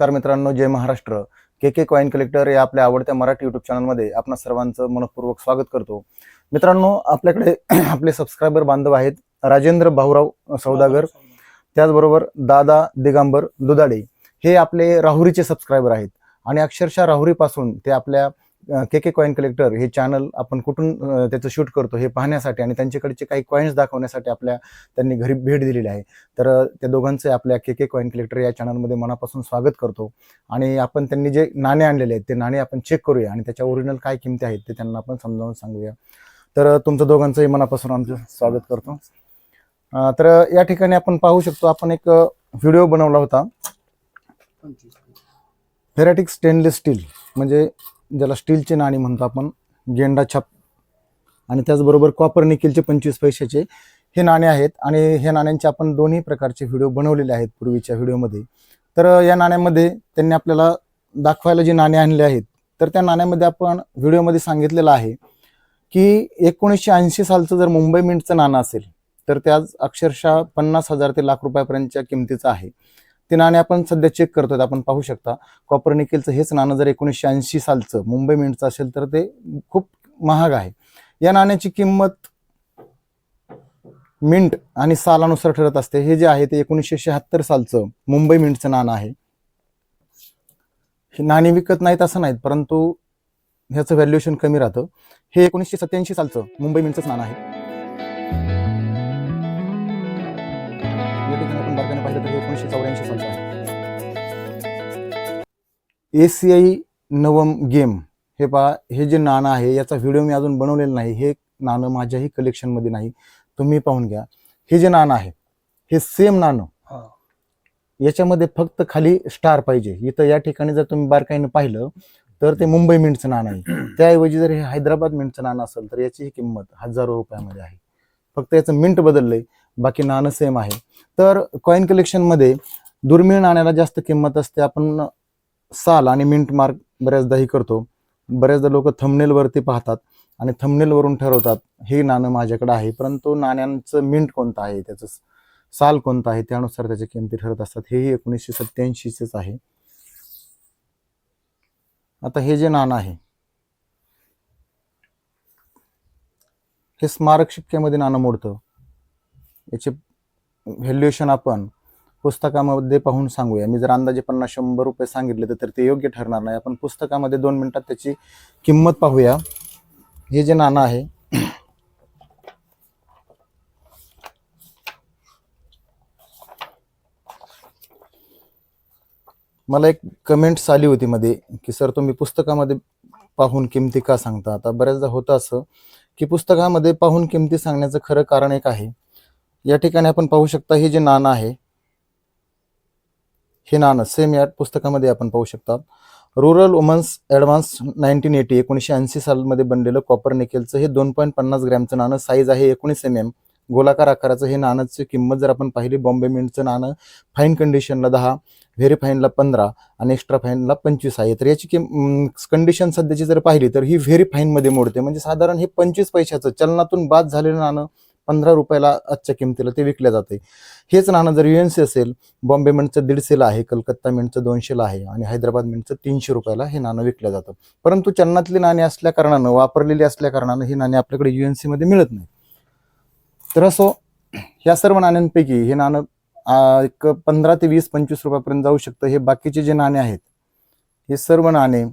नमस्कार मित्रांनो जय Maharashtra. K K coin collector या आपल्या आवडत्या मराठी युट्यूब चॅनलमध्ये आपण सर्वांचं मनपूर्वक स्वागत करतो. मित्रांनो आपल्याकडे आपले सबस्क्रायबर बांधव आहेत राजेंद्र भाऊराव सौदागर त्याचबरोबर दादा दिगंबर दुधाडे. हे आपले राहुरीचे सबस्क्रायबर आहेत. आणि अक्षरशः राहुरीपासून ते आपल्या के के कॉईन कलेक्टर हे चॅनल आपण कुठून त्याचं शूट करतो हे पाहण्यासाठी आणि त्यांच्याकडचे काही कॉईन्स दाखवण्यासाठी आपल्या त्यांनी घरी भेट दिलेली आहे. तर त्या दोघांचे आपल्या के के कॉईन कलेक्टर या चॅनलमध्ये मनापासून स्वागत करतो. आणि आपण त्यांनी जे नाणे आणलेले आहेत ते नाणे आपण चेक करूया आणि त्याच्या ओरिजिनल काय किमती आहेत ते त्यांना आपण समजावून सांगूया. तर तुमचं दोघांचंही मनापासून आमचं स्वागत करतो. तर या ठिकाणी आपण पाहू शकतो आपण एक व्हिडिओ बनवला होता. फेराटिक स्टेनलेस स्टील म्हणजे ज्याला स्टीलचे नाणी म्हणतो आपण गेंडा छाप आणि त्याचबरोबर कॉपर निकेलचे पंचवीस पैशाचे हे नाणे आहेत. आणि हे नाण्यांचे आपण दोन्ही प्रकारचे व्हिडिओ बनवलेले आहेत पूर्वीच्या व्हिडिओमध्ये तर या नाण्यामध्ये त्यांनी आपल्याला दाखवायला जे नाणे आणले आहेत तर त्या नाण्यामध्ये आपण व्हिडिओमध्ये सांगितलेलं आहे की एकोणीसशे ऐंशी सालचं जर मुंबई मिंटचं नाणं असेल तर ते आज अक्षरशः पन्नास हजार ते लाख रुपयापर्यंतच्या किमतीचं आहे. ते नाणे आपण सध्या चेक करतोय आपण पाहू शकता. कॉपर निकेलचं हेच नाणं जर एकोणीसशे ऐंशी सालचं मुंबई मिंटचं असेल तर ते खूप महाग आहे. या नाण्याची किंमत मिंट आणि सालानुसार ठरत असते. हे जे आहे ते एकोणीसशे शहात्तर सालचं मुंबई मिंटचं नाणं आहे. हे नाणी विकत नाहीत असं नाहीत परंतु ह्याचं व्हॅल्युएशन कमी राहतं. हे एकोणीसशे सत्याऐंशी सालचं मुंबई मिंटचंच नाणं आहे. एकोणीसशे चौऱ्याऐंशी सालचं आहे एसीआय नवम गेम हे पहा हे जे नाणं आहे याचा व्हिडिओ मी अजून बनवलेला नाही. हे नाणं माझ्याही कलेक्शनमध्ये नाही. तुम्ही पाहून घ्या. हे जे नाणं आहे हे सेम नाणं. याच्यामध्ये फक्त खाली स्टार पाहिजे. इथं या ठिकाणी जर तुम्ही बारकाईनं पाहिलं तर ते मुंबई मिंटचं नाणं आहे. त्याऐवजी जर हे हैदराबाद मिंटचं नाणं असेल तर याची ही किंमत हजारो रुपयामध्ये आहे. फक्त याचं मिंट बदललंय. बाकी नाणं सेम आहे. तर कॉईन कलेक्शनमध्ये दुर्मिळ नाण्याला जास्त किंमत असते. आपण साल आणि मिंट मार्क बऱ्याचदाही करतो. बऱ्याचदा लोक थंबनेलवरती पाहतात आणि थंबनेलवरून ठरवतात हे नाणं माझ्याकडे आहे. परंतु नाण्यांचं मिंट कोणतं आहे? त्याचं साल कोणतं आहे? त्यानुसार त्याच्या किमती ठरत असतात. हेही एकोणीसशे सत्त्याऐंशीचेच आहे. आता हे जे नाणं आहे हे स्मारक शिक्क्यामध्ये नाणं मोडतं. याचे व्हॅल्युएशन आपण पुस्तकामध्ये पाहून सांगूया. मी जर अंदाजे पन्नास शंभर रुपये सांगितले तर- ते योग्य ठरणार नाही. आपण पुस्तकामध्ये दोन मिनिटात त्याची किंमत पाहूया. हे जे नाणं आहे मला एक कमेंट्स आली होती मध्ये की सर तुम्ही पुस्तकामध्ये पाहून किमती का सांगता? आता बऱ्याचदा होतं असं की पुस्तकामध्ये पाहून किमती सांगण्याचं खरं कारण एक आहे. या ठिकाणी आपण पाहू शकता हे जे नाणं आहे हे नाणं सेम या पुस्तकामध्ये आपण पाहू शकता rural womens advance nineteen eighty एकोणीसशे ऐंशी सालमध्ये बनलेलं कॉपर निकेलचं हे दोन पॉईंट पन्नास ग्रॅमचं नाणं साईज आहे एकोणीस एम एम गोलाकार आकाराचं हे नाण्याची किंमत जर आपण पाहिली बॉम्बे मिंटचं नाणं फाईन कंडिशनला दहा व्हेरी फाईनला पंधरा आणि एक्स्ट्रा फाईनला पंचवीस आहे. तर याची किम कंडिशन सध्याची जर पाहिली तर ही व्हेरी फाईनमध्ये मोडते. म्हणजे साधारण हे पंचवीस पैशाचं चलनातून बाद झालेलं नाणं पंधरा रुपयाला आजच्या किमतीला ते विकल्या जाते. हेच नाणं जर युएनसी असेल बॉम्बे मिंटचं दीडशेला आहे कलकत्ता मिंटचं दोनशेला आहे आणि हैदराबाद मिंटचं तीनशे रुपयाला हे नाणं विकलं जातं. परंतु चलनातली नाणी असल्या कारणानं वापरलेली असल्या कारणानं ही नाणी आपल्याकडे युएनसीमध्ये मिळत नाही. तर असो ह्या सर्व नाण्यांपैकी हे नाणं एक पंधरा ते वीस पंचवीस रुपयापर्यंत जाऊ शकतं. हे बाकीचे जे नाणे आहेत हे सर्व नाणे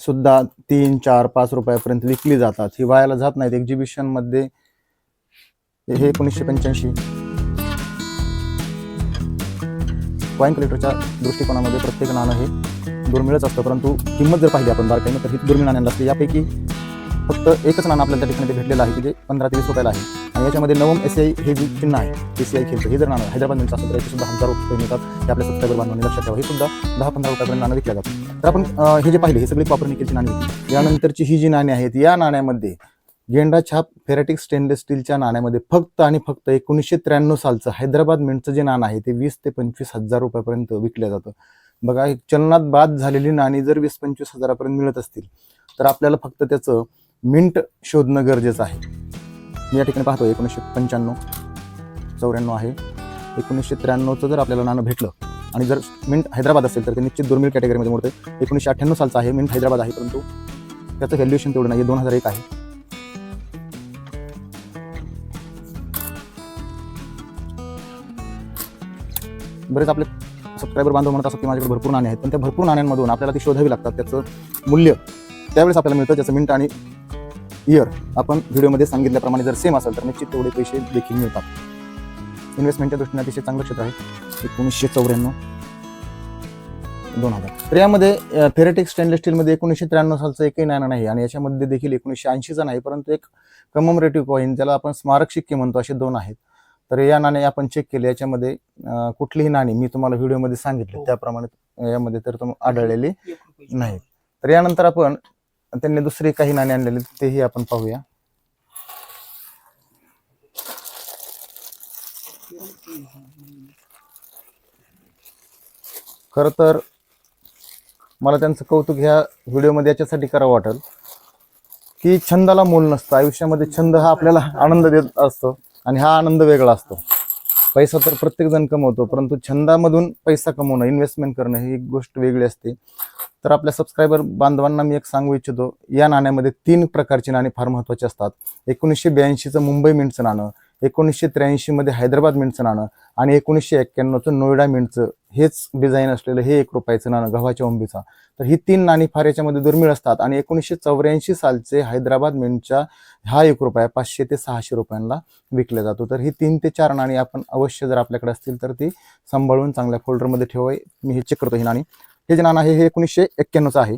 सुद्धा तीन चार पाच रुपयापर्यंत विकली जातात. ही वायाला जात नाहीत. एक्झिबिशनमध्ये हे एकोणीसशे पंच्याऐंशी. कॉईन कलेक्टरच्या दृष्टिकोनामध्ये प्रत्येक नाणं हे दुर्मिळच असतं परंतु किंमत जर पाहिली आपण बारकाईनं तर ही दुर्मिळ नाण्यांना असते. यापैकी फक्त एकच नाणं आपल्याला त्या ठिकाणी भेटलेलं आहे की जे पंधरा ते वीस रुपयाला आहे. आणि याच्यामध्ये नवम एस आय हे जे चिन्ह आहे ए सी आय खेळतं हे जर नाणं हैदराबाद मिळतं असेल तर याचे सुद्धा हजार रुपये मिळतात. ते आपल्या सबस्क्रायबर बांधवांनी लक्षात ठेवा. हे सुद्धा दहा पंधरा रुपयापर्यंत नाणं विकल्या जातात. तर आपण हे जे पाहिले हे सगळी कॉपर निकेलची नाणी होती. यानंतरची ही जी नाणी आहेत या नाण्यामध्ये गेंडा छाप फेराटिक स्टेनलेस स्टीलच्या नाण्यामध्ये फक्त आणि फक्त एकोणीसशे त्र्याण्णव सालचं हैदराबाद मिंटचं जे नाणं आहे ते वीस ते पंचवीस हजार रुपयापर्यंत विकलं जातं. बघा एक चलनात बाद झालेली नाणी जर वीस पंचवीस हजारापर्यंत मिळत असतील तर आपल्याला फक्त त्याचं मिंट शोधणं गरजेचं आहे. मी या ठिकाणी पाहतो एकोणीसशे पंच्याण्णव चौऱ्याण्णव आहे. एकोणीसशे त्र्याण्णवचं जर आपल्याला नाणं भेटलं आणि जर मिंट हैदराबाद असेल तर ते निश्चित दुर्मिळ कॅटेगरीमध्ये मोडते एकोणीसशे अठ्ठ्याण्णव सालचं आहे मिंट हैदराबाद आहे परंतु त्याचं व्हॅल्युएशन तेवढं नाही दोन हजार एक आहे. बरेच आपले सबस्क्रायबर बांधव म्हणत असतात की माझ्याकडे भरपूर नाणे आहेत पण त्या भरपूर नाण्यांमधून आपल्याला ती शोधावी लागतात त्याचं मूल्य त्यावेळेस आपल्याला मिळतं ज्याचं मिनिट आणि इयर आपण व्हिडिओमध्ये सांगितल्याप्रमाणे जर सेम असेल तर निश्चित तेवढे पैसे देखील मिळतात. इन्व्हेस्टमेंटच्या दृष्टीने अतिशय चांगलं क्षेत्र आहे. एकोणीसशे चौऱ्याण्णव. दोन हजार. तर यामध्ये थेरेटिक स्टेनलेस स्टीलमध्ये एकोणीसशे त्र्याण्णव सालचं एकही नाणं नाही आणि याच्यामध्ये देखील एकोणीसशे ऐंशीचं नाही परंतु एक कमोमरेटिव्ह कॉईन ज्याला आपण स्मारक शिक्के म्हणतो असे दोन आहेत. तर या नाणे आपण चेक केले. याच्यामध्ये कुठलीही नाणी मी तुम्हाला व्हिडिओमध्ये सांगितले. हो. त्याप्रमाणे यामध्ये तर तुम आढळलेली नाही. तर यानंतर आपण त्यांनी दुसरे काही नाणे आणलेले तेही आपण पाहूया. खरं तर मला त्यांचं कौतुक ह्या व्हिडिओमध्ये याच्यासाठी करावं वाटेल की छंदाला मूल नसतं. आयुष्यामध्ये छंद हा आपल्याला आनंद देत असतो. आणि हा आनंद वेगळा असतो. पैसा तर प्रत्येकजण कमवतो परंतु छंदामधून पैसा कमवणं इन्व्हेस्टमेंट करणं ही एक गोष्ट वेगळी असते. तर आपल्या सबस्क्रायबर बांधवांना मी एक सांगू इच्छितो या नाण्यामध्ये तीन प्रकारची नाणी फार महत्त्वाची असतात. एकोणीसशे ब्याऐंशीचं मुंबई मिंटचं नाणं एकोणीसशे त्र्याऐंशीमध्ये हैदराबाद मिंटचं नाणं आणि एकोणीसशे एक्क्याण्णवचं नोएडा मिंटचं हेच डिझाईन असलेलं हे एक रुपयाचं नाणं गव्हाच्या ओंबीचा. तर ही तीन नाणी फार याच्यामध्ये दुर्मिळ असतात आणि एकोणीसशे चौऱ्याऐंशी सालचे हैदराबाद मिंटच्या हा एक रुपया पाचशे ते सहाशे रुपयांना विकला जातो. तर ही तीन ते चार नाणी आपण अवश्य जर आपल्याकडे असतील तर ती सांभाळून चांगल्या फोल्डरमध्ये ठेवाय मी हे चेक करतो ही नाणी. हे जे नाणं आहे हे एकोणीसशे एक्क्याण्णवचं आहे.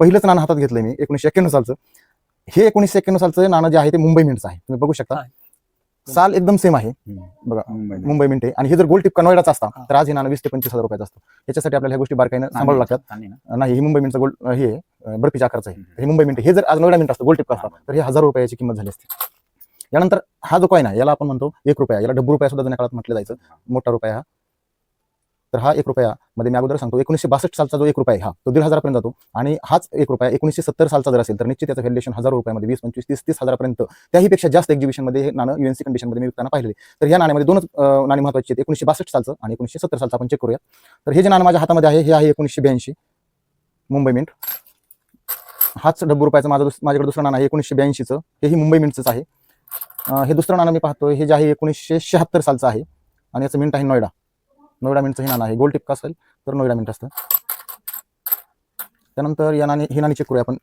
पहिलंच नाणं हातात घेतलं मी एकोणीसशे एक्क्याण्णव सालचं. हे एकोणीसशे एक्क्याण्णव सालचं नाणं जे आहे ते मुंबई मिंटचं आहे. तुम्ही बघू शकता. साल एकदम सेम आहे. बघा मुंबई मिंट. आहे. आणि हे जर गोल्ड टिप कनोयडाचा असता हा. तर आज हे नाणं वीस ते पंचवीस हजार रुपयाचं असतं. याच्यासाठी आपल्याला ह्या गोष्टी बारकाईनं सांभाळू लागतात. नाही ही मुंबई मिंटचं गोल्ड हे बर्फीच्या आकारचं आहे. हे मुंबई मिंट आहे. हे जर आज नोएडा मिंट असतं गोल्ड टिप असतं तर हे हजार रुपयाची किंमत झाली असते. यानंतर हा जो कॉईन आहे याला आपण म्हणतो एक रुपया. याला डब्बू रुपया सुद्धा जुन्या काळात म्हटलं जायचं. मोठा रुपया हा. तर हा एक रुपया मध्ये मी अगोदर सांगतो एकोणीसशे बासष्ट सालचा जो एक रुपया हा तो दीड हजारापर्यंत जातो. आणि हाच एक रुपया एकोणीशे सत्तर सालचा जर असेल तर निश्चित त्याचं व्हॅल्युएशन हजार रुपयामध्ये वीस पंचवीस तीस तीस हजारापर्यंत त्याहीपेक्षा जास्त एक्झिबिशनमध्ये हे नाणं युएनसी कंडिशनमध्ये मी विकताना पाहिले तर या नाण्यामध्ये दोनच नाणी महत्वाची आहेत एकोणीशे बासष्ट सालचं आणि एकोणीशे सत्तर सालचं आपण चेक करूया. तर हे जे नाणं माझ्या हातामध्ये आहे हे आहे एकोणीसशे ब्याऐंशी. मुंबई मिंट. हाच डब्बू रुपयाचं माझं माझ्याकडे दुसरं नाणं आहे एकोणीसशे ब्याऐंशीचं. हेही मुंबई मिंटचंच आहे. हे दुसरं नाणं मी पाहतो हे जे आहे एकोणीसशे शहात्तर सालचं आहे. आणि याचं मिंट आहे नोएडा. नोएडा मिंटचं हे नाणं आहे. गोल्ड टिपका असेल तर नोएडा मिंट असतं. त्यानंतर या नाणी ही नाणी चेक करूया आपण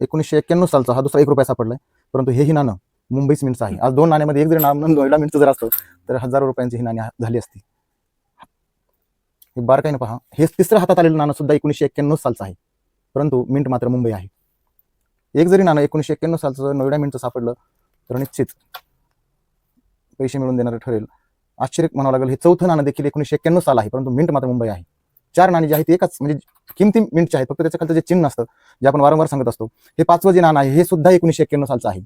एकोणीसशे एक्क्याण्णव सालचा हा दुसरा एक रुपया सापडला आहे परंतु हे ही नाणं मुंबईच मिंटचं आहे. आज दोन नाण्यामध्ये एक जरी नाणं नोएडा मिंटचं जर असतं तर हजारो रुपयांची ही नाणी झाली असती. हे बारकाईनं पहा. हे तिसरं हातात आलेलं नाणं सुद्धा एकोणीसशे एक्क्याण्णव सालचं आहे. परंतु मिंट मात्र मुंबई आहे. एक जरी नाणं एकोणीसशे एक्क्याण्णव सालचं नोएडा मिंटचं सापडलं तर निश्चित पैसे मिळवून देणारं ठरेल. आश्चर्य म्हणावं लागेल. हे चौथं नाणं देखील एकोणीशे एक्क्याण्णव साल आहे परंतु मिंट मात्र मुंबई आहे. चार नाणी जी आहेत ती एकाच म्हणजे किमती मिंटचे आहेत फक्त त्याच्या खालचं जे चिन्ह असतं जे आपण वारंवार सांगत असतो हे पाचवं जे नाणं आहे हे सुद्धा एकोणीशे एक्क्याण्णव सालचं आहे.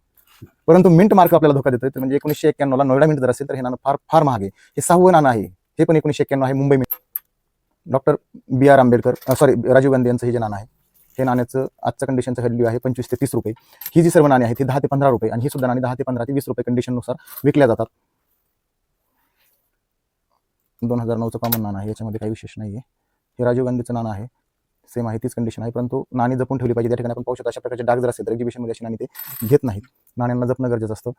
परंतु मिंट मार्क आपल्याला धोका देतो म्हणजे एकोणीशे एक्क्याण्णवला नोएडा मिंट जर असेल तर हे नाणं फार फार महाग आहे. हे सहावं नाणं आहे हे पण एकोणीशे एक्क्याण्णव आहे Mumbai mint doctor B R Ambedkar sorry Rajiv Gandhi यांचं हे जे नाणं आहे हे नाण्याचं आजच्या कंडिशनचं व्हॅल्यू आहे पंचवीस ते तीस रुपये. ही जी सर्व नाणी आहेत ती दहा ते पंधरा रुपये आणि ही सुद्धा नाणी दहा ते पंधरा ते वीस रुपये कंडिशननुसार विकल्या जातात. दोन हजार नऊचं कॉमन नाणं आहे याच्यामध्ये काही विशेष नाही आहे हे राजीव गांधीचं नाणं आहे. सेम आहे तीच कंडिशन आहे परंतु नाणी जपून ठेवली पाहिजे. त्या ठिकाणी आपण पाहू शकतो अशा प्रकारचे डाग जर असेल तर एक्झिबिशनमध्ये अशी नाणी ते घेत नाहीत. नाण्यांना जपणं गरजेचं असतं.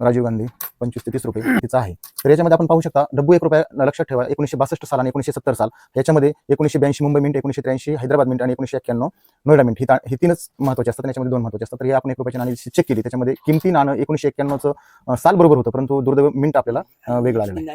राजीव गांधी पंचवीस ते तीस रुपये तिचं आहे. तर याच्यामध्ये आपण पाहू शकता डब्बू एक रुपया लक्षात ठेवा एकोणीसशे बासष्ट साल आणि एकोणीसशे सत्तर साल. याच्यामध्ये एकोणीसशे ब्याऐंशी मुंबई मिंट एकोणीसशे त्र्याऐंशी हैदराबाद मिंट आणि एकोणीसशे एक्क्याण्णव नोएडा मिंट. ही ही तीनच महत्त्वाची असतात याच्यामध्ये दोन महत्त्वाचे असतात. तर हे आपण एक रुपयाची नाणी चेक केली. त्याच्यामध्ये किमती नाणं एकोणीसशे एक्क्याण्णवचं साल बरोबर होतं परंतु दुर्दैव मिंट आपल्याला वेगळं आलेलं आहे.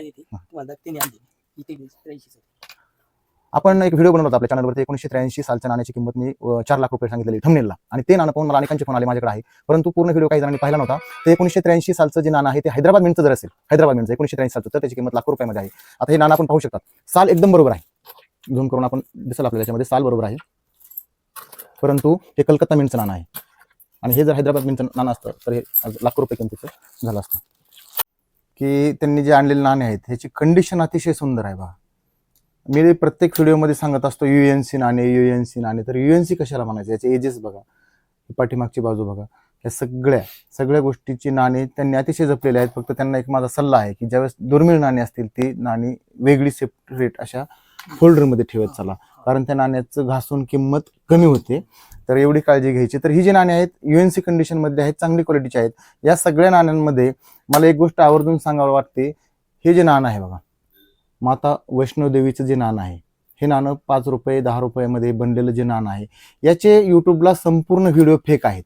आपण एक व्हिडिओ बनवला होता आपल्या चॅनलवरती एकोणीशे त्र्याऐंशी सालच्या नाण्याची किंमत मी चार लाख रुपये सांगितलेली थंबनेलला आणि ते नाणं पाहून मला अनेकांचे फोन आले माझ्याकडे आहे. परंतु पूर्ण व्हिडिओ काही जणांनी पाहिला नव्हता. ते एकोणीशे त्र्याऐंशी सालचं जे नाणं आहे ते हैदराबाद मिनचं जर असेल हैदराबाद मिनचं एकोणीशे त्र्याऐंशी सालचं तर त्याची किंमत लाख रुपयामध्ये आहे. आता हे नाणं आपण पाहू शकतात. साल एकदम बरोबर आहे. झूम करून आपण दिसेल आपल्याला याच्यामध्ये साल बरोबर आहे. परंतु हे कलकत्ता मिनचं नाणं आहे. आणि हे जर हैदराबाद मिनचं नाणं असतं तर हे लाख रुपये किमतीचं झालं असतं. की त्यांनी जे आणलेले नाणे आहेत ह्याची कंडिशन अतिशय सुंदर आहे बा. मी प्रत्येक व्हिडिओमध्ये सांगत असतो युएनसी नाणे युएनसी नाणे तर युएनसी कशाला म्हणायचं? याचे एजेस बघा. पाठीमागची बाजू बघा. या सगळ्या सगळ्या गोष्टीची नाणी त्यांनी अतिशय जपलेली आहेत. फक्त त्यांना एक माझा सल्ला आहे की ज्यावेळेस दुर्मिळ नाणी असतील ती नाणी वेगळी सेपरेट अशा फोल्डरमध्ये ठेवत चला. कारण त्या नाण्याचं घासून किंमत कमी होते. तर एवढी काळजी घ्यायची. तर ही जी नाणी आहेत युएनसी कंडिशनमध्ये आहेत चांगली क्वालिटीची आहेत. या सगळ्या नाण्यांमध्ये मला एक गोष्ट आवर्जून सांगावं वाटते. हे जे नाणं आहे बघा माता वैष्णोदेवीचं जे नाणं आहे हे नाणं पाच रुपये दहा रुपयामध्ये बनलेलं जे नाणं आहे याचे यूट्यूबला संपूर्ण व्हिडिओ फेक आहेत.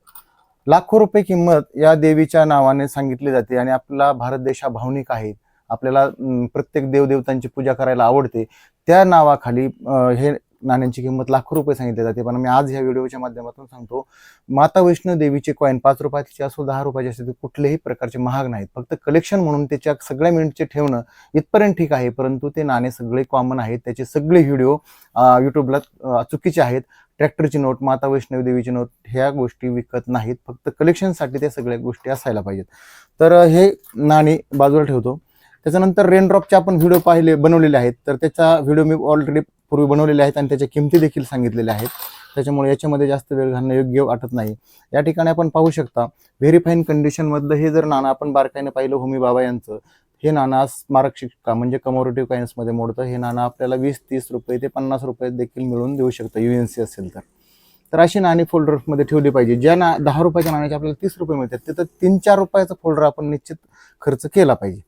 लाखो रुपये किंमत या देवीच्या नावाने सांगितली जाते आणि आपला भारत देश हा भावनिक आहे. आपल्याला प्रत्येक देवदेवतांची पूजा करायला आवडते. त्या नावाखाली हे नाण्यांची किंमत लाखो रुपये सांगितली जाते. पण मी आज ह्या व्हिडिओच्या माध्यमातून सांगतो माता वैष्णो देवीचे कॉईन पाच रुपयाचे असो दहा रुपयाचे असो ते कुठलेही प्रकारचे महाग नाहीत. फक्त कलेक्शन म्हणून त्याच्या सगळ्या मिनिटचे ठेवणं इथपर्यंत ठीक आहे परंतु ते नाणे सगळे कॉमन आहेत. त्याचे सगळे व्हिडिओ युट्यूबला चुकीचे आहेत. ट्रॅक्टरची नोट माता वैष्णवी देवीची नोट ह्या गोष्टी विकत नाहीत. फक्त कलेक्शनसाठी त्या सगळ्या गोष्टी असायला पाहिजेत. तर हे नाणी बाजूला ठेवतो. त्याच्यानंतर रेनड्रॉपचे आपण व्हिडिओ पाहिले बनवलेले आहेत. तर त्याचा व्हिडिओ मी ऑलरेडी पूर्वी बनवलेले आहेत आणि त्याच्या किमती देखील सांगितलेल्या आहेत. त्याच्यामुळे याच्यामध्ये जास्त वेळ घालणं योग्य वाटत नाही. या ठिकाणी आपण पाहू शकता व्हेरी फाईन कंडिशनमधलं हे जर नाणं आपण बारकाईने पाहिलं होमी बाबा यांचं हे नाणं स्मारक शिक्का म्हणजे कमोरेटिव्ह कायन्समध्ये मोडतं. हे नाणं आपल्याला वीस तीस रुपये ते पन्नास रुपये देखील मिळून देऊ शकतं यू एन सी असेल तर. तर अशी नाणी फोल्डरमध्ये ठेवली पाहिजे. ज्या ना दहा रुपयाच्या नाण्याचे आपल्याला तीस रुपये मिळतात तिथं तीन चार रुपयाचा फोल्डर आपण निश्चित खर्च केला पाहिजे.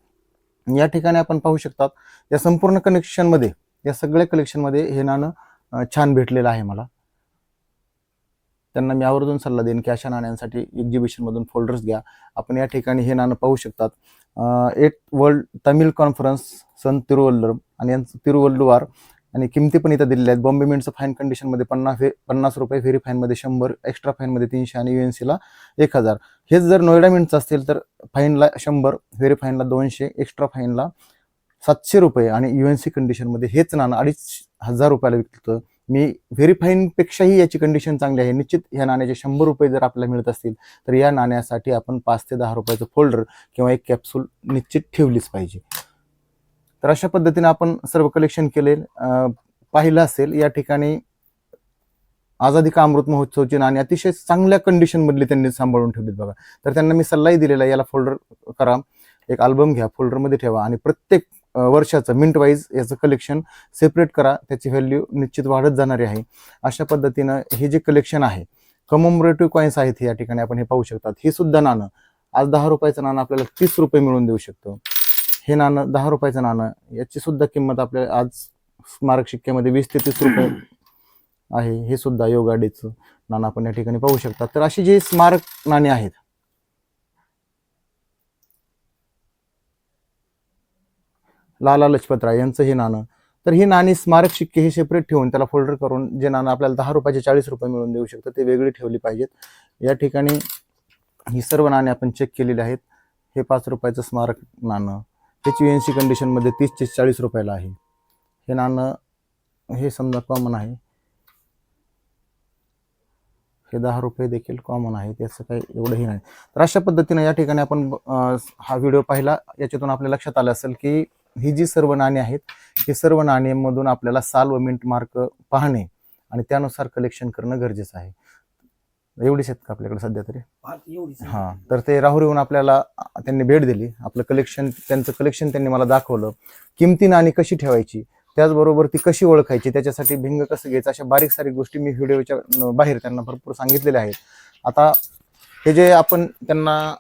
या ठिकाणी आपण पाहू शकतात या संपूर्ण कनेक्शनमध्ये या सगळ्या कलेक्शनमध्ये हे नाणं छान भेटलेलं आहे मला. त्यांना मी आवर्जून सल्ला देईन की अशा नाण्यांसाठी एक्झिबिशनमधून फोल्डर्स घ्या. आपण या ठिकाणी हे नाणं पाहू शकतात. एट वर्ल्ड तमिळ कॉन्फरन्स सन तिरुवल्लर आणि यांचं तिरुवल्लुवार आणि किमती पण इथं दिलेल्या आहेत. बॉम्बे मिंटचं फाईन कंडिशनमध्ये पन्नास फे पन्नास रुपये फेरी फाईनमध्ये शंभर एक्स्ट्रा फाईनमध्ये तीनशे आणि यू एन सीला एक हजार. हेच जर नोएडा मिंटचं असतील तर फाईनला शंभर फेरी फाईनला दोनशे एक्स्ट्रा फाईनला सातशे रुपये आणि यू एन सी कंडिशनमध्ये हेच नाणं अडीच हजार रुपयाला विकतं मी व्हेरीफाईनपेक्षाही याची कंडिशन चांगली आहे. निश्चित ह्या नाण्याचे शंभर रुपये जर आपल्याला मिळत असतील तर या नाण्यासाठी आपण पाच ते दहा रुपयाचं फोल्डर किंवा एक कॅप्सूल निश्चित ठेवलीच पाहिजे. तर अशा पद्धतीने आपण सर्व कलेक्शन केले. पाहिलं असेल या ठिकाणी आझादी का अमृत महोत्सवची नाणी अतिशय चांगल्या कंडिशनमधली त्यांनी सांभाळून ठेवलीत बघा. तर त्यांना मी सल्लाही दिलेला याला फोल्डर करा. एक अल्बम घ्या फोल्डरमध्ये ठेवा आणि प्रत्येक वर्षाचं मिंट वाईज याचं कलेक्शन सेपरेट करा. त्याची व्हॅल्यू निश्चित वाढत जाणारी आहे. अशा पद्धतीनं हे जे कलेक्शन आहे कमोमरेटिव्ह कॉईन्स आहेत या ठिकाणी आपण हे पाहू शकतात. हे सुद्धा नाणं. आज दहा रुपयाचं नाणं आपल्याला तीस रुपये मिळून देऊ शकतो. हे नाणं दहा रुपयाचं नाणं याची सुद्धा किंमत आपल्याला आज स्मारक शिक्क्यामध्ये वीस ते तीस रुपये आहे. हे सुद्धा योगाडीचं नाणं आपण या ठिकाणी पाहू शकतात. तर अशी जी स्मारक नाणी आहेत लाला लजपतराय यांचं हे नाणं. तर ही नाणी स्मारक शिक्के हे सेपरेट ठेवून त्याला फोल्डर करून जे नाणं आपल्याला दहा रुपयाचे चाळीस रुपये मिळून देऊ शकतं ते वेगळी ठेवली पाहिजेत. या ठिकाणी ही सर्व नाणी आपण चेक केलेली आहेत. हे पाच रुपयाचं स्मारक नाणं. त्याची एन सी कंडिशनमध्ये तीस ते चाळीस रुपयाला आहे. हे नाणं हे समजा कॉमन आहे. हे दहा रुपये देखील कॉमन आहे त्याचं काही एवढंही नाही. तर अशा पद्धतीनं या ठिकाणी आपण हा व्हिडिओ पाहिला. याच्यातून आपल्या लक्षात आलं असेल की ही जी सर्व नाणी आहेत ही सर्व नाणीमधून आपल्याला साल व मिंट मार्क पाहणे आणि त्यानुसार कलेक्शन करणं गरजेचं आहे. एवढीच आहेत का आपल्याकडे सध्या तरी? हा तर ते राहुल येऊन आपल्याला त्यांनी भेट दिली. आपलं कलेक्शन त्यांचं कलेक्शन त्यांनी मला दाखवलं. किमती नाणी कशी ठेवायची त्याचबरोबर ती कशी ओळखायची त्याच्यासाठी भिंग कसं घ्यायचं अशा बारीक सारीक गोष्टी मी व्हिडिओच्या बाहेर त्यांना भरपूर सांगितलेल्या आहेत. आता हे जे आपण त्यांना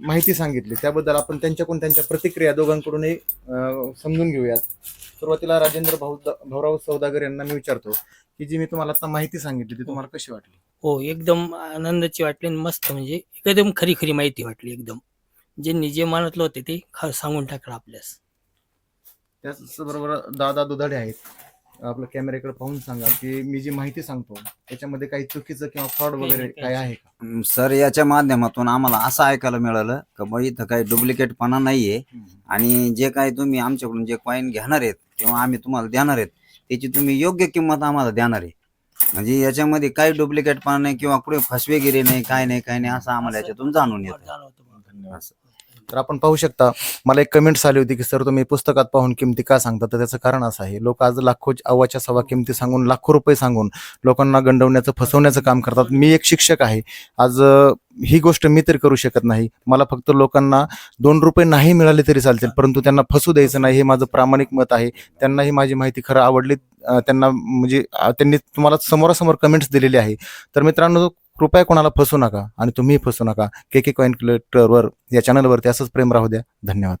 माहिती सांगितली. त्याबद्दल आपण त्यांच्याकडून त्यांच्या प्रतिक्रिया दोघांकडूनही समजून घेऊयात. सुरुवातीला राजेंद्र भाऊ भाऊराव सौदागर यांना मी विचारतो की जी मी तुम्हाला आता माहिती सांगितली ती तुम्हाला कशी वाटली? हो एकदम आनंदाची वाटली आणि मस्त म्हणजे एकदम खरी खरी माहिती वाटली एकदम. ज्यांनी जे मनातलं होते ते ख- सांगून टाकलं आपल्यास. त्याचबरोबर दादा दुधाडे आहेत. आपलं कॅमेऱ्याकडे पाहून सांगा की मी जी माहिती सांगतो त्याच्यामध्ये काही चुकीचं किंवा फ्रॉड वगैरे काय आहे का? सर याच्या माध्यमातून आम्हाला असं ऐकायला मिळालं का बा इथं काही डुप्लिकेटपणा नाहीये. आणि जे काही तुम्ही आमच्याकडून जे कॉईन घेणार आहेत किंवा आम्ही तुम्हाला देणार आहेत त्याची तुम्ही योग्य किंमत आम्हाला देणार आहे. म्हणजे याच्यामध्ये काही डुप्लिकेटपणा नाही किंवा कुठे फसवेगिरी नाही काय नाही काय नाही असं आम्हाला याच्यातून जाणून येतं. असं. तर आपण पाहू शकता मला एक कमेंट्स आली होती की सर तुम्ही पुस्तकात पाहून किमती का सांगता? तर त्याचं कारण असं आहे लोक आज लाखो अव्वाच्या सव्वा किमती सांगून लाखो रुपये सांगून लोकांना गंडवण्याचं फसवण्याचं काम करतात. मी एक शिक्षक आहे. आज ही गोष्ट मी तरी करू शकत नाही. मला फक्त लोकांना दोन रुपये नाही मिळाले तरी चालतील परंतु त्यांना फसू द्यायचं नाही हे माझं प्रामाणिक मत आहे. त्यांनाही माझी माहिती खरं आवडली त्यांना म्हणजे त्यांनी तुम्हाला समोरासमोर कमेंट्स दिलेली आहे. तर मित्रांनो कृपया कोणाला फसू नका आणि तुम्ही फसू नका. के के कॉइन क्लेटरवर या चॅनलवरती असंच प्रेम राहू द्या. धन्यवाद.